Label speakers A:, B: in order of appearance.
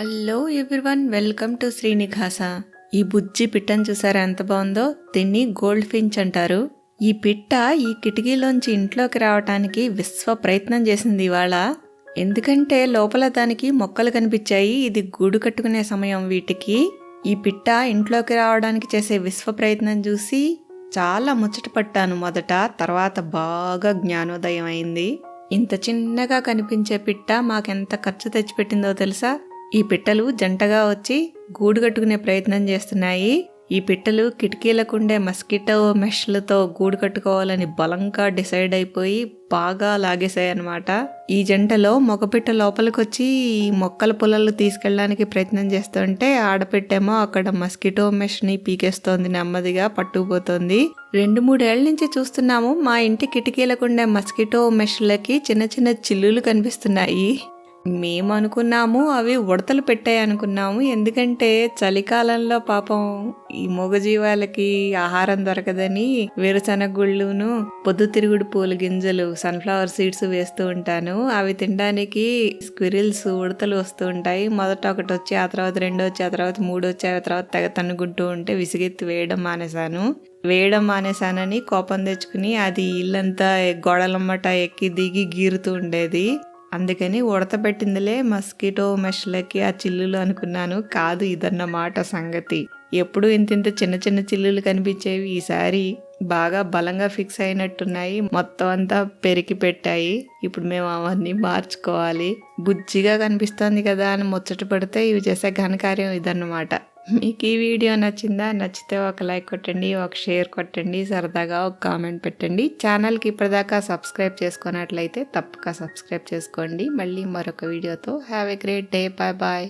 A: Hello everyone welcome to Srinivasa ఈ బుజ్జి పిట్టని చూసారా ఎంత బాగుందో? దీన్ని గోల్డ్ ఫించ్ అంటారు. ఈ పిట్ట ఈ కిటికీలోంచి ఇంట్లోకి రావటానికి విశ్వ ప్రయత్నం చేసింది ఇవాళ. ఎందుకంటే లోపల దానికి మొక్కలు కనిపించాయి ఇది గూడు కట్టుకునే సమయం వీటికి. ఈ పిట్ట ఇంట్లోకి రావడానికి చేసే విశ్వ ప్రయత్నం చూసి చాలా ముచ్చట పట్టాను మొదట తర్వాత బాగా జ్ఞానోదయం అయింది. ఇంత చిన్నగా కనిపించే పిట్ట మాకెంత ఖర్చు తెచ్చిపెట్టిందో తెలుసా? ఈ పిట్టలు జంటగా వచ్చి గూడు కట్టుకునే ప్రయత్నం చేస్తున్నాయి. ఈ పిట్టలు కిటికీలకుండే మస్కిటో మెష్లతో గూడు కట్టుకోవాలని బలంగా డిసైడ్ అయిపోయి బాగా లాగేశాయన్నమాట. ఈ జంటలో మగపిట్ట లోపలికొచ్చి ఈ మొక్కల పొలాలు తీసుకెళ్ళడానికి ప్రయత్నం చేస్తుంటే ఆడపిట్టేమో అక్కడ మస్కిటో మెష్ని పీకేస్తోంది నెమ్మదిగా పట్టుకుపోతుంది. రెండు మూడేళ్ళ నుంచి చూస్తున్నాము మా ఇంటి కిటికీలకుండే మస్కిటో మెష్లకి చిన్న చిన్న చిల్లులు కనిపిస్తున్నాయి. మేము అనుకున్నాము అవి ఉడతలు పెట్టాయి అనుకున్నాము. ఎందుకంటే చలికాలంలో పాపం ఈ మూగజీవాలకి ఆహారం దొరకదని వేరుశనగ గుళ్ళును పొద్దుతిరుగుడు పూల గింజలు సన్ఫ్లవర్ సీడ్స్ వేస్తూ ఉంటాను. అవి తినడానికి స్క్విరిల్స్ ఉడతలు వస్తూ ఉంటాయి. మొదట ఒకటి వచ్చి ఆ తర్వాత రెండో వచ్చి ఆ తర్వాత మూడు వచ్చి ఆ తర్వాత తెగ తన్నుకుంటూ ఉంటే విసిగెత్తి వేయడం మానేశాను. వేయడం మానేశానని కోపం తెచ్చుకుని అది ఇల్లంతా గోడలమ్మట ఎక్కి దిగి గీరుతూ ఉండేది. అందుకని ఉడతపెట్టిందిలే మస్కిటో మెష్లకి ఆ చిల్లులు అనుకున్నాను. కాదు ఇదన్నమాట సంగతి. ఎప్పుడు ఇంత ఇంత చిన్న చిన్న చిల్లులు కనిపించేవి ఈసారి బాగా బలంగా ఫిక్స్ అయినట్టున్నాయి. మొత్తం అంతా పెరికి పెట్టాయి. ఇప్పుడు మేము అవన్నీ మార్చుకోవాలి. బుజ్జిగా కనిపిస్తోంది కదా అని ముచ్చట పడితే ఇవి చేసే ఘనకార్యం ఇదన్నమాట. మీకు ఈ వీడియో నచ్చిందా నచ్చితే ఒక లైక్ కొట్టండి ఒక షేర్ కొట్టండి సరదాగా ఒక కామెంట్ పెట్టండి. ఛానల్కి ఇప్పటిదాకా సబ్స్క్రైబ్ చేసుకున్నట్లయితే తప్పక సబ్స్క్రైబ్ చేసుకోండి. మళ్ళీ మరొక వీడియోతో. Have a great day bye bye